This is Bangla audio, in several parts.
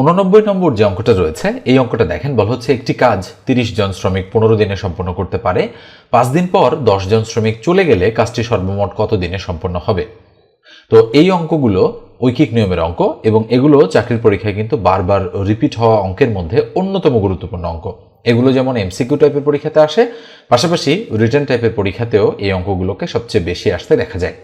উননব্বই নম্বর যে অঙ্কটা রয়েছে, এই অঙ্কটা দেখেন, বল হচ্ছে একটি কাজ তিরিশ জন শ্রমিক পনেরো দিনে সম্পন্ন করতে পারে। পাঁচ দিন পর দশ জন শ্রমিক চলে গেলে কাজটি সর্বমোট কত দিনে সম্পন্ন হবে? তো এই অঙ্কগুলো ঐকিক নিয়মের অঙ্ক এবং এগুলো চাকরির পরীক্ষায় কিন্তু বারবার রিপিট হওয়া অঙ্কের মধ্যে অন্যতম গুরুত্বপূর্ণ অঙ্ক। এগুলো যেমন এমসিকিউ টাইপের পরীক্ষাতে আসে, পাশাপাশি রিটার্ন টাইপের পরীক্ষাতেও এই অঙ্কগুলোকে সবচেয়ে বেশি আসতে দেখা যায়।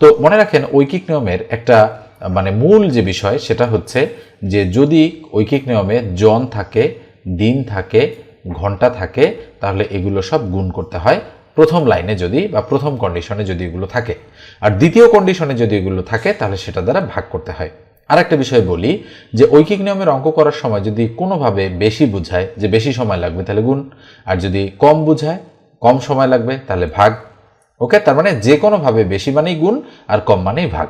তো মনে রাখেন ঐকিক নিয়মের একটা মানে মূল যে বিষয় সেটা হচ্ছে যে যদি ঐকিক নিয়মে জন থাকে, দিন থাকে, ঘণ্টা থাকে, তাহলে এগুলো সব গুণ করতে হয় প্রথম লাইনে যদি বা প্রথম কন্ডিশনে যদি এগুলো থাকে। আর দ্বিতীয় কন্ডিশনে যদি এগুলো থাকে, তাহলে সেটা দ্বারা ভাগ করতে হয়। আর একটা বিষয় বলি যে ঐকিক নিয়মের অঙ্ক করার সময় যদি কোনোভাবে বেশি বুঝায়, যে বেশি সময় লাগবে তাহলে গুণ, আর যদি কম বুঝায়, কম সময় লাগবে তাহলে ভাগ। ওকে? তার মানে যে কোনোভাবে বেশি মানেই গুণ, আর কম মানেই ভাগ।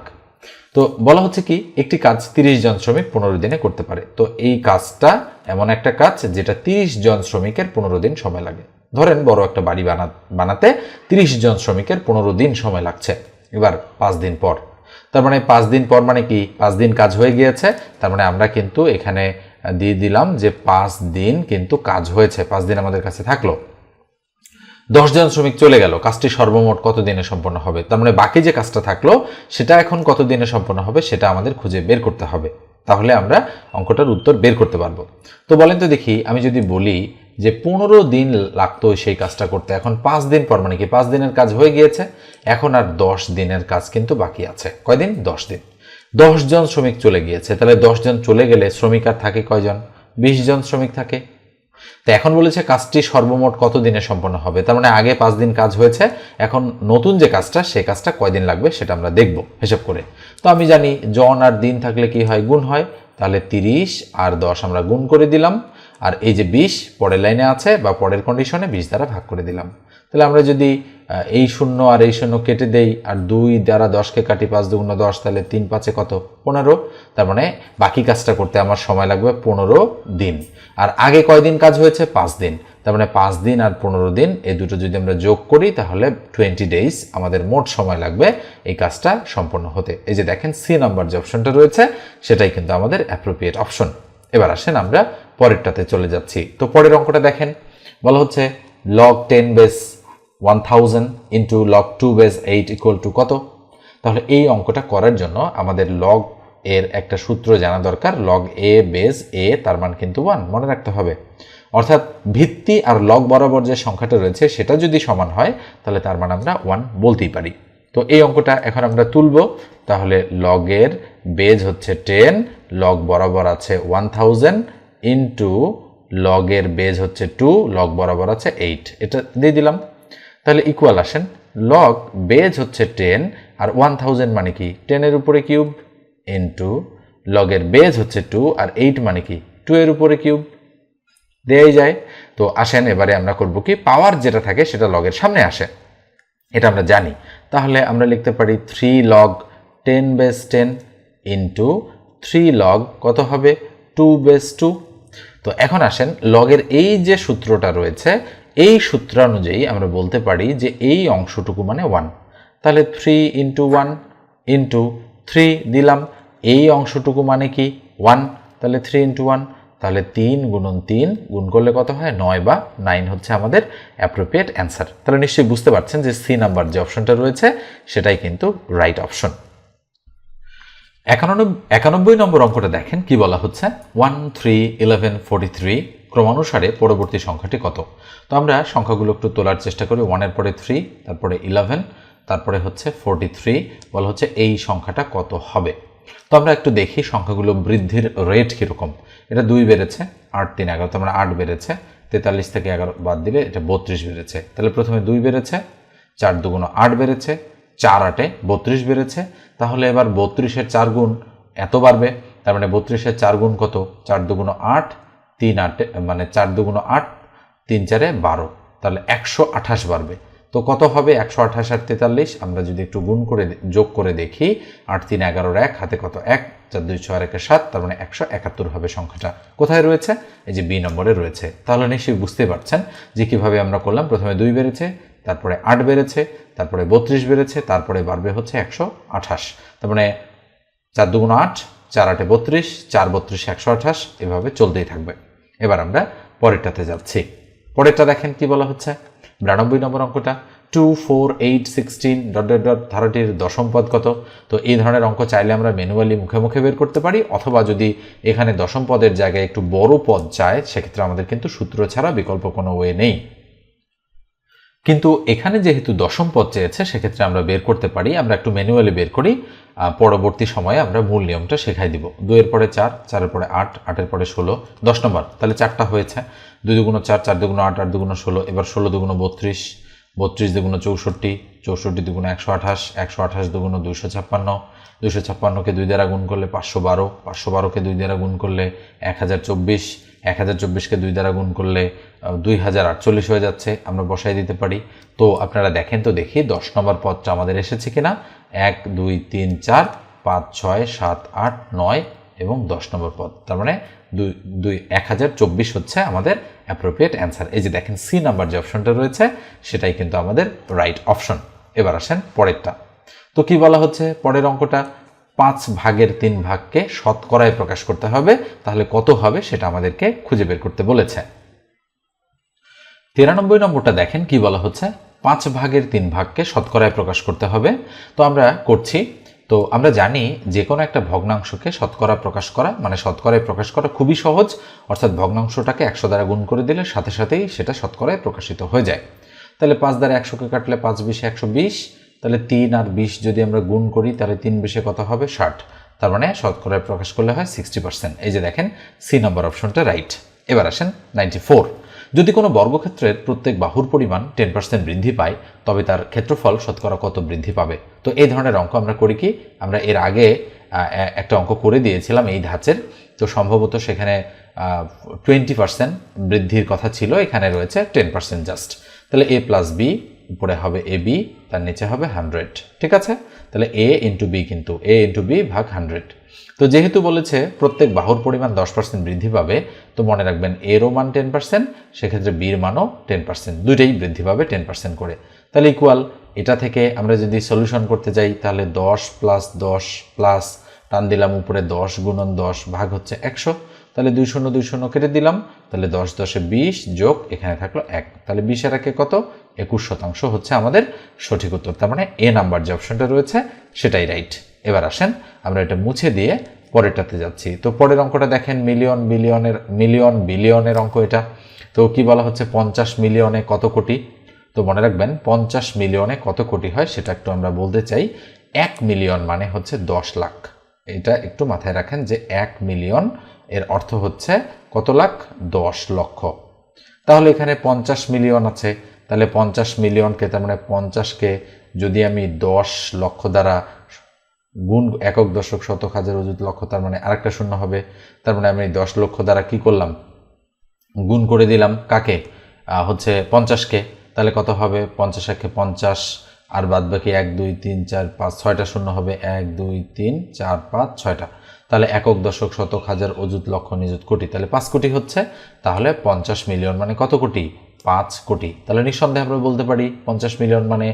তো বলা হচ্ছে কি, একটি কাজ তিরিশ জন শ্রমিক পনেরো দিনে করতে পারে। তো এই কাজটা এমন একটা কাজ যেটা তিরিশ জন শ্রমিকের পনেরো দিন সময় লাগে। ধরেন বড় একটা বাড়ি বানা, বানাতে তিরিশ জন শ্রমিকের পনেরো দিন সময় লাগছে, এবার পাঁচ দিন পর। তার মানে পাঁচ দিন পর মানে কি? পাঁচ দিন কাজ হয়ে গিয়েছে, তার মানে আমরা কিন্তু এখানে দিয়ে দিলাম যে পাঁচ দিন কিন্তু কাজ হয়েছে, পাঁচ দিন আমাদের কাছে থাকল। দশজন শ্রমিক চলে গেল, কাজটি সর্বমোট কত দিনে সম্পন্ন হবে? তার মানে বাকি যে কাজটা থাকল, সেটা এখন কত দিনে সম্পন্ন হবে, সেটা আমাদের খুঁজে বের করতে হবে। তাহলে আমরা অঙ্কটার উত্তর বের করতে পারব। তো বলেন তো দেখি, আমি যদি বলি যে পনেরো দিন লাগতো সেই কাজটা করতে, এখন পাঁচ দিন পর মানে কি পাঁচ দিনের কাজ হয়ে গিয়েছে, এখন আর দশ দিনের কাজ কিন্তু বাকি আছে। কয়দিন? দশ দিন। দশ জন শ্রমিক চলে গিয়েছে, তাহলে দশ জন চলে গেলে শ্রমিক আর থাকে কয়জন? বিশ জন শ্রমিক থাকে। তো এখন বলেছে কাজটি সর্বমোট কত দিনে সম্পন্ন হবে? তার মানে আগে পাঁচ দিন কাজ হয়েছে, এখন নতুন যে কাজটা, সে কাজটা কয়দিন লাগবে সেটা আমরা দেখব হিসেব করে। তো আমি জানি জন আর দিন থাকলে কি হয়? গুণ হয়। তাহলে তিরিশ আর দশ আমরা গুণ করে দিলাম। আর এই যে বিশ পরের লাইনে আছে বা পরের কন্ডিশনে বিশ দ্বারা ভাগ করে দিলাম। তাহলে আমরা যদি এই শূন্য আর এই শূন্য কেটে দেই, আর দুই দ্বারা দশকে কাটি পাঁচ দুগুণ দশ, তাহলে তিন পাঁচে কত? পনেরো। তার মানে বাকি কাজটা করতে আমার সময় লাগবে পনেরো দিন। আর আগে কয়দিন কাজ হয়েছে? পাঁচ দিন। তার মানে পাঁচ দিন আর পনেরো দিন, এই দুটো যদি আমরা যোগ করি, তাহলে টোয়েন্টি ডেইজ আমাদের মোট সময় লাগবে এই কাজটা সম্পন্ন হতে। এই যে দেখেন, সি নাম্বার যে অপশনটা রয়েছে, সেটাই কিন্তু আমাদের অ্যাপ্রোপ্রিয়েট অপশন এবার আসেন আমরা পরেরটাতে চলে যাচ্ছি। তো পরের অঙ্কটা দেখেন। বলা হচ্ছে log ten base one thousand into log two base eight equal to কত? তাহলে এই অঙ্কটা করার জন্য আমাদের লগ এর একটা সূত্র জানা দরকার। লগ এ বেস এ তার মান কিন্তু ওয়ান মনে রাখতে হবে। অর্থাৎ ভিত্তি আর লগ বরাবর যে সংখ্যাটা রয়েছে, সেটা যদি সমান হয়, তাহলে তার মান আমরা ওয়ান বলতেই পারি। তো এই অঙ্কটা এখন আমরা তুলব। তাহলে লগের বেজ হচ্ছে টেন লগ বরাবর আছে ওয়ান থাউজেন্ড ইন্টু লগের বেজ হচ্ছে টু লগ বরাবর আছে এইট এটা দিয়ে দিলাম। তাহলে ইকুয়াল আসেন। লগ বেজ হচ্ছে টেন আর ওয়ান থাউজেন্ড মানে কি? টেনের উপরে কিউব ইন্টু লগের বেজ হচ্ছে টু আর এইট মানে কি? টু এর উপরে কিউব দেয়াই যায়। তো আসেন, এবারে আমরা করব কি? পাওয়ার যেটা থাকে সেটা লগের সামনে আসে। এটা আমরা জানি। তাহলে আমরা লিখতে পারি three log ten base ten into three log কত হবে? টু বেস টু তো এখন আসেন লগের এই যে সূত্রটা রয়েছে এই সূত্র অনুযায়ী আমরা বলতে পারি যে এই অংশটুকু মানে ওয়ান তাহলে three into one into three দিলাম। এই অংশটুকু মানে কি? ওয়ান তাহলে থ্রি ইন্টু ওয়ান তাহলে তিন গুণন তিন গুণ করলে কত হয়? নয় বা নাইন হচ্ছে আমাদের অ্যাপ্রোপ্রিয়েট অ্যান্সার তাহলে নিশ্চয়ই বুঝতে পারছেন যে সি নাম্বার যে অপশনটা রয়েছে, সেটাই কিন্তু রাইট অপশন একানব্বই একানব্বই নম্বর অঙ্কটা দেখেন কি বলা হচ্ছে? One three eleven forty three ক্রমানুসারে পরবর্তী সংখ্যাটি কত? তো আমরা সংখ্যাগুলো একটু তোলার চেষ্টা করি। ওয়ানের পরে থ্রি তারপরে ইলেভেন তারপরে হচ্ছে ফোর্টি থ্রি বলা হচ্ছে এই সংখ্যাটা কত হবে? তো আমরা একটু দেখি সংখ্যাগুলো বৃদ্ধির রেট কীরকম। এটা দুই বেড়েছে, আট, তিন, এগারো তো আমরা আট বেড়েছে। তেতাল্লিশ থেকে এগারো বাদ দিলে এটা বত্রিশ বেড়েছে। তাহলে প্রথমে দুই বেড়েছে, চার দুগুণ আট বেড়েছে, চার আটে বত্রিশ বেড়েছে। তাহলে এবার বত্রিশের চার গুণ এত বাড়বে, তার মানে বত্রিশের চার গুণ কত? চার দুগুণ আট তিন আটে মানে চার দুগুণ আট, তিন চারে বারো। তাহলে একশো আঠাশ বাড়বে। তো কত হবে? একশো আঠাশ আর তেতাল্লিশ। আমরা যদি একটু গুণ করে যোগ করে দেখি, আট তিন এগারোর এক, হাতে কত? এক, চার দুই ছয় একে সাত, তার মানে একশো একাত্তর হবে সংখ্যাটা। কোথায় রয়েছে? এই যে বি নম্বরে রয়েছে। তাহলে নিশ্চয়ই বুঝতে পারছেন যে কীভাবে আমরা করলাম। প্রথমে দুই বেড়েছে, তারপরে আট বেড়েছে, তারপরে বত্রিশ বেড়েছে, তারপরে বাড়বে হচ্ছে একশো আঠাশ। তার মানে চার দুগুণ আট, চার আটে বত্রিশ, চার বত্রিশ একশো আঠাশ, এভাবে চলতেই থাকবে। এবার আমরা পরেরটাতে যাচ্ছি। পরেরটা দেখেন কি বলা হচ্ছে? বিরানব্বই নম্বর অঙ্কটা two four eight sixteen dot dot dot ধারাটির দশম পদ কত? তো এই ধরনের অঙ্ক চাইলে আমরা ম্যানুয়ালি মুখে মুখে বের করতে পারি, অথবা যদি এখানে দশম পদের জায়গায় একটু বড় পদ চায়, সেক্ষেত্রে আমাদের কিন্তু সূত্র ছাড়া বিকল্প কোনো ওয়ে নেই। কিন্তু এখানে যেহেতু দশম পদ চেয়েছে, সেক্ষেত্রে আমরা বের করতে পারি। আমরা একটু ম্যানুয়ালি বের করি। পরবর্তী সময়ে আমরা মূল নিয়মটা শেখাই দিব। দুইয়ের পরে চার, চারের পরে আট, আটের পরে ষোলো, দশ নম্বর। তাহলে চারটা হয়েছে। দুই দুগুণ চার চার দুগুণ আট আট দুগুণ ষোলো, এবার ষোলো দুগুণ বত্রিশ বত্রিশ দুগুণ চৌষট্টি চৌষট্টি দুগুণ একশো আঠাশ একশো আঠাশ দুগুণ দুইশো ছাপ্পান্ন, দুইশো ছাপ্পান্নকে দুই দ্বারা গুণ করলে পাঁচশো বারো, পাঁচশো বারোকে দুই দ্বারা গুণ করলে এক হাজার চব্বিশ এক হাজার চব্বিশকে দুই দ্বারা গুণ করলে দুই হাজার আটচল্লিশ হয়ে যাচ্ছে, আমরা বসাই দিতে পারি। তো আপনারা দেখেন তো দেখি, দশ নম্বর পদটা আমাদের এসেছে কিনা? এক, দুই, তিন, চার, পাঁচ, ছয়, সাত, আট, নয় এবং দশ নম্বর পদ। তার মানে দুই দুই, এক হাজার চব্বিশ হচ্ছে আমাদের অ্যাপ্রোপ্রিয়েট অ্যান্সার এই যে দেখেন সি নাম্বার যে অপশনটা রয়েছে, সেটাই কিন্তু আমাদের রাইট অপশন এবার আসেন পরেরটা। তো কি বলা হচ্ছে? পরের অঙ্কটা পাঁচ ভাগের তিন ভাগকে শতকরায় প্রকাশ করতে হবে, তাহলে কত হবে সেটা আমাদেরকে খুঁজে বের করতে বলেছে। তিরানব্বই নম্বরটা দেখেন, কি বলা হচ্ছে? পাঁচ ভাগের তিন ভাগকে শতকরায় প্রকাশ করতে হবে। তো আমরা করছি, তো আমরা জানি যে কোনো একটা ভগ্নাংশকে শতকরা প্রকাশ করা মানে শতকরায় প্রকাশ করা খুবই সহজ, অর্থাৎ ভগ্নাংশটাকে একশো দ্বারা গুণ করে দিলে সাথে সাথেই সেটা শতকরায় প্রকাশিত হয়ে যায়। তাহলে পাঁচ দ্বারা একশোকে কাটলে পাঁচ বিশে একশো বিশ তাহলে তিন আর বিশ যদি আমরা গুণ করি, তাহলে তিন বিশে কত হবে? ষাট। তার মানে শতকরায় প্রকাশ করলে হয় সিক্সটি পার্সেন্ট এই যে দেখেন, সি নম্বর অপশনটা রাইট এবার আসেন নাইনটি ফোর যদি কোনো বর্গক্ষেত্রের প্রত্যেক বাহুর পরিমাণ টেন পার্সেন্ট বৃদ্ধি পায়, তবে তার ক্ষেত্রফল শতকরা কত বৃদ্ধি পাবে? তো এই ধরনের অঙ্ক আমরা করি কি? আমরা এর আগে একটা অঙ্ক করে দিয়েছিলাম এই ধাঁচের। তো সম্ভবত সেখানে টোয়েন্টি পার্সেন্ট বৃদ্ধির কথা ছিল, এখানে রয়েছে টেন পার্সেন্ট জাস্ট তাহলে এ প্লাস বি উপরে হবে এ বি, তার নিচে হবে হান্ড্রেড। ঠিক আছে? তাহলে এ ইন্টু বি কিন্তু, এ ইন্টু বি ভাগ হান্ড্রেড। তো যেহেতু বলেছে প্রত্যেক বাহুর পরিমাণ দশ পার্সেন্ট বৃদ্ধি পাবে, তো মনে রাখবেন এরও মান টেন পার্সেন্ট সেক্ষেত্রে বির মানও টেন পার্সেন্ট দুইটাই বৃদ্ধি পাবে টেন পার্সেন্ট করে। তাহলে ইকুয়াল এটা থেকে আমরা যদি সলিউশন করতে যাই, তাহলে দশ প্লাস দশ প্লাস টান দিলাম উপরে দশ গুণন দশ ভাগ হচ্ছে একশো। তাহলে দুই শূন্য দুই শূন্য কেটে দিলাম, তাহলে দশ দশে বিশ যোগ এখানে থাকল এক। তাহলে বিশের একে কত? একুশ শতাংশ হচ্ছে আমাদের সঠিক উত্তর। তার মানে এ নাম্বার যে অপশনটা রয়েছে, সেটাই রাইট এবার আসেন, আমরা এটা মুছে দিয়ে পরেরটাতে যাচ্ছি। তো পরের অঙ্কটা দেখেন মিলিয়ন বিলিয়নের মিলিয়ন বিলিয়নের অঙ্ক এটা। তো কি বলা হচ্ছে, পঞ্চাশ মিলিয়নে কত কোটি? তো মনে রাখবেন, পঞ্চাশ মিলিয়নে কত কোটি হয়, সেটা একটু আমরা বলতে চাই, এক মিলিয়ন মানে হচ্ছে দশ লাখ। এটা একটু মাথায় রাখেন যে এক মিলিয়ন এর অর্থ হচ্ছে কত লাখ? দশ লক্ষ। তাহলে এখানে পঞ্চাশ মিলিয়ন আছে। তাহলে পঞ্চাশ মিলিয়নকে, তার মানে পঞ্চাশকে যদি আমি দশ লক্ষ দ্বারা গুণ একক দশক শতক হাজার অযুত লক্ষ, তার মানে আরেকটা শূন্য হবে, তার মানে আমি দশ লক্ষ দ্বারা কি করলাম? গুণ করে দিলাম কাকে? হচ্ছে পঞ্চাশকে, তাহলে কত হবে? পঞ্চাশ একে পঞ্চাশ, আর বাদ বাকি এক, দুই, তিন, চার, পাঁচ, ছয়টা শূন্য হবে, এক, দুই, তিন, চার, পাঁচ, ছয়টা। তাহলে একক দশক শতক হাজার অযুত লক্ষ নিযুত কোটি, তাহলে পাঁচ কোটি হচ্ছে, তাহলে পঞ্চাশ মিলিয়ন মানে কত কোটি? পাঁচ কোটি। তাহলে নিঃসন্দেহে আমরা বলতে পারি পঞ্চাশ মিলিয়ন মানে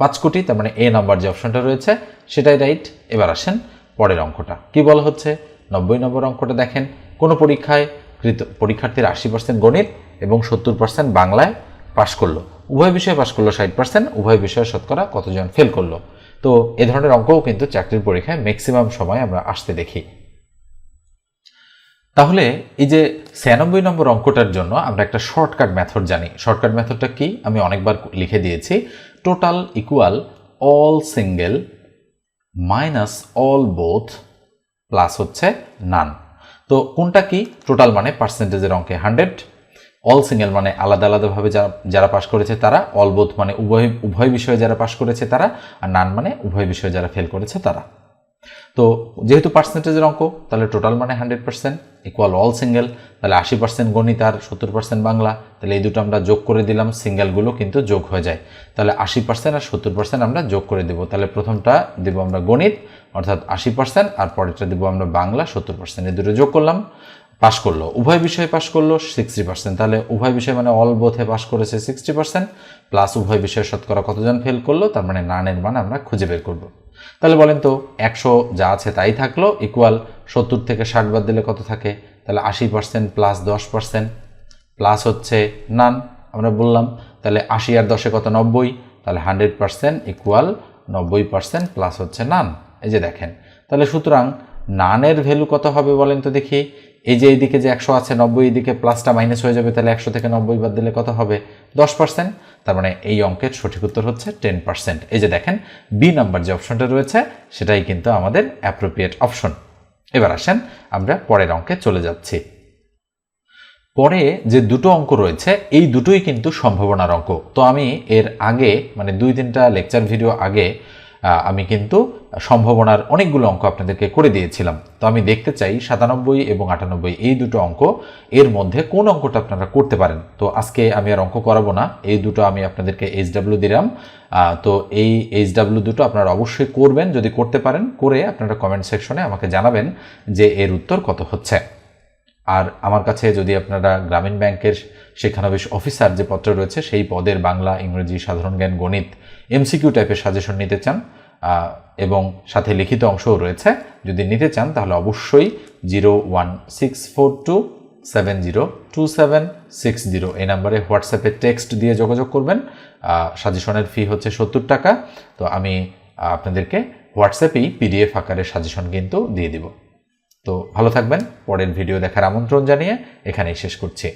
পাঁচ কোটি, তার মানে এ নাম্বার যে অপশনটা রয়েছে, সেটাই রাইট এবার আসেন পরের অঙ্কটা। কি বলা হচ্ছে? নব্বই নম্বর অঙ্কটা দেখেন। কোনো পরীক্ষায় কৃত পরীক্ষার্থীর আশি পার্সেন্ট গণিত এবং সত্তর পার্সেন্ট বাংলায় পাশ করল। উভয় বিষয়ে পাশ করল ষাট পার্সেন্ট উভয় বিষয়ে শতকরা কতজন ফেল করল? তো এ ধরনের অঙ্কও কিন্তু চাকরির পরীক্ষায় ম্যাক্সিমাম সময় আমরা আসতে দেখি। তাহলে এই যে ছিয়ানব্বই নম্বর অঙ্কটার জন্য আমরা একটা শর্টকাট মেথড জানি। শর্টকাট মেথডটা কি? আমি অনেকবার লিখে দিয়েছি। Total equal all single minus all both plus হচ্ছে নান তো কোনটা কি? টোটাল মানে পার্সেন্টেজের অঙ্কে হান্ড্রেড অল সিঙ্গেল মানে আলাদা আলাদাভাবে যারা যারা পাশ করেছে তারা। অল বোথ মানে উভয় উভয় বিষয়ে যারা পাশ করেছে তারা। আর নান মানে উভয় বিষয়ে যারা ফেল করেছে তারা। তো যেহেতু পার্সেন্টেজের অঙ্ক, তাহলে টোটাল মানে hundred percent equal all single তাহলে আশি পার্সেন্ট গণিত আর সত্তর পার্সেন্ট বাংলা, তাহলে এই দুটো আমরা যোগ করে দিলাম সিঙ্গেলগুলো কিন্তু যোগ হয়ে যায়। তাহলে আশি পার্সেন্ট আর সত্তর পার্সেন্ট আমরা যোগ করে দেবো। তাহলে প্রথমটা দেবো আমরা গণিত, অর্থাৎ আশি পার্সেন্ট আর পরেরটা দেবো আমরা বাংলা, সত্তর পার্সেন্ট এই দুটো যোগ করলাম, পাশ করল। উভয় বিষয়ে পাশ করল সিক্সটি পার্সেন্ট তাহলে উভয় বিষয় মানে অল বোথে পাশ করেছে সিক্সটি পার্সেন্ট প্লাস উভয় বিষয়ে শতকরা কতজন ফেল করল, তার মানে নানের মান আমরা খুঁজে বের করব। তাহলে বলেন তো, একশো যা আছে তাই থাকল ইকুয়াল সত্তর থেকে ষাট বাদ দিলে কত থাকে? তাহলে আশি পার্সেন্ট প্লাস দশ পার্সেন্ট প্লাস হচ্ছে নান আমরা বললাম। তাহলে আশি আর দশে কত? নব্বই। তাহলে হান্ড্রেড পার্সেন্ট ইকুয়াল নব্বই পার্সেন্ট প্লাস হচ্ছে নান এই যে দেখেন, তাহলে সুতরাং নানের ভ্যালু কত হবে বলেন তো দেখি। এই যে এইদিকে যে একশো আছে, নব্বই এইদিকে প্লাসটা মাইনাস হয়ে যাবে, তাহলে একশো থেকে নব্বই বাদ দিলে কত হবে? দশ পার্সেন্ট তার মানে এই অঙ্কের সঠিক উত্তর হচ্ছে টেন পার্সেন্ট এই যে দেখেন বি নাম্বার যে অপশনটা রয়েছে, সেটাই কিন্তু আমাদের অ্যাপ্রোপ্রিয়েট অপশন এবার আসেন, আমরা পরের অঙ্কে চলে যাচ্ছি। পরে যে দুটো অঙ্ক রয়েছে, এই দুটোই কিন্তু সম্ভাবনার অঙ্ক। তো আমি এর আগে মানে দুই তিনটা লেকচার ভিডিও আগে আমি কিন্তু সম্ভাবনার অনেকগুলো অঙ্ক আপনাদেরকে করে দিয়েছিলাম। তো আমি দেখতে চাই সাতানব্বই এবং আটানব্বই এই দুটো অঙ্ক এর মধ্যে কোন অঙ্কটা আপনারা করতে পারেন। তো আজকে আমি আর অঙ্ক করাবো না, এই দুটো আমি আপনাদেরকে এইচ ডাব্লিউ দিলাম। তো এই এইচ ডাব্লিউ দুটো আপনারা অবশ্যই করবেন, যদি করতে পারেন, করে আপনারা কমেন্ট সেকশনে আমাকে জানাবেন যে এর উত্তর কত হচ্ছে। আর আমার কাছে যদি আপনারা গ্রামীণ ব্যাংকের শিক্ষানবিশ অফিসার যে পত্র রয়েছে, সেই পদের বাংলা, ইংরেজি, সাধারণ জ্ঞান, গণিত এমসিকিউ টাইপের সাজেশন নিতে চান এবং সাথে লিখিত অংশও রয়েছে। যদি নিতে চান, তাহলে অবশ্যই zero one six four two seven zero two seven six zero এই নাম্বারে হোয়াটসঅ্যাপে টেক্সট দিয়ে যোগাযোগ করবেন। সাজেশনের ফি হচ্ছে সত্তর টাকা। তো আমি আপনাদেরকে হোয়াটসঅ্যাপেই পিডিএফ আকারে সাজেশন কিন্তু দিয়ে দিব। তো ভালো থাকবেন। পরের ভিডিও দেখার আমন্ত্রণ জানিয়ে এখানেই শেষ করছি।